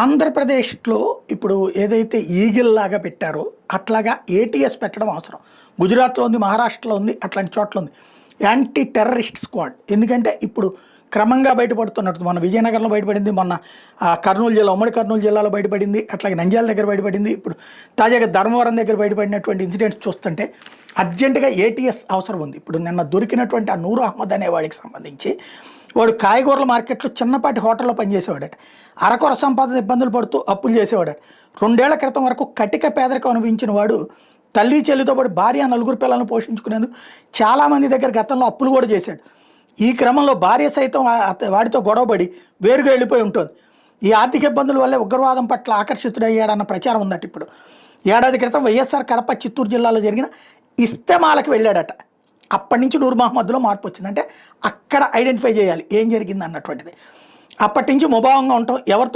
ఆంధ్రప్రదేశ్లో ఇప్పుడు ఏదైతే ఈగిల్ లాగా పెట్టారో అట్లాగా ఏటీఎస్ పెట్టడం అవసరం. గుజరాత్లో ఉంది మహారాష్ట్రలో ఉంది అట్లాంటి చోట్ల ఉంది. యాంటీ టెర్రరిస్ట్ స్క్వాడ్ ఎందుకంటే ఇప్పుడు క్రమంగా బయటపడుతున్నట్టు మన విజయనగరంలో బయటపడింది మొన్న కర్నూలు జిల్లా ఉమ్మడి కర్నూలు జిల్లాలో బయటపడింది అట్లాగే నంద్యాల దగ్గర బయటపడింది. ఇప్పుడు తాజాగా ధర్మవరం దగ్గర బయటపడినటువంటి ఇన్సిడెంట్స్ చూస్తుంటే అర్జెంటుగా ఏటీఎస్ అవసరం ఉంది. ఇప్పుడు నిన్న దొరికినటువంటి ఆ నూరు అహ్మద్ అనే వాడికి సంబంధించి వాడు కాయగూరల మార్కెట్లో చిన్నపాటి హోటల్లో పనిచేసేవాడట. అరకొర సంపాదన ఇబ్బందులు పడుతూ అప్పులు చేసేవాడట. రెండేళ్ళ క్రితం వరకు కటిక పేదరికం అనుభవించిన వాడు తల్లి చెల్లితో పాటు భార్య నలుగురు పిల్లలను పోషించుకునేందుకు చాలామంది దగ్గర గతంలో అప్పులు కూడా చేశాడు. ఈ క్రమంలో భార్య సైతం వాడితో గొడవపడి వేరుగా వెళ్ళిపోయి ఉంటుంది. ఈ ఆర్థిక ఇబ్బందుల వల్లే ఉగ్రవాదం పట్ల ఆకర్షితుడయ్యాడన్న ప్రచారం ఉందట ఇప్పుడు. ఏడాది క్రితం వైఎస్ఆర్ కడప చిత్తూరు జిల్లాలో జరిగిన ఇస్తమాలకు వెళ్ళాడట. అప్పటి నుంచి నూర్ మహమ్మద్లో మార్పు వచ్చింది. అంటే అక్కడ ఐడెంటిఫై చేయాలి. ఏం జరిగింది అన్నటువంటిది. అప్పటి నుంచి ముభావంగా ఉంటాం. ఎవరితో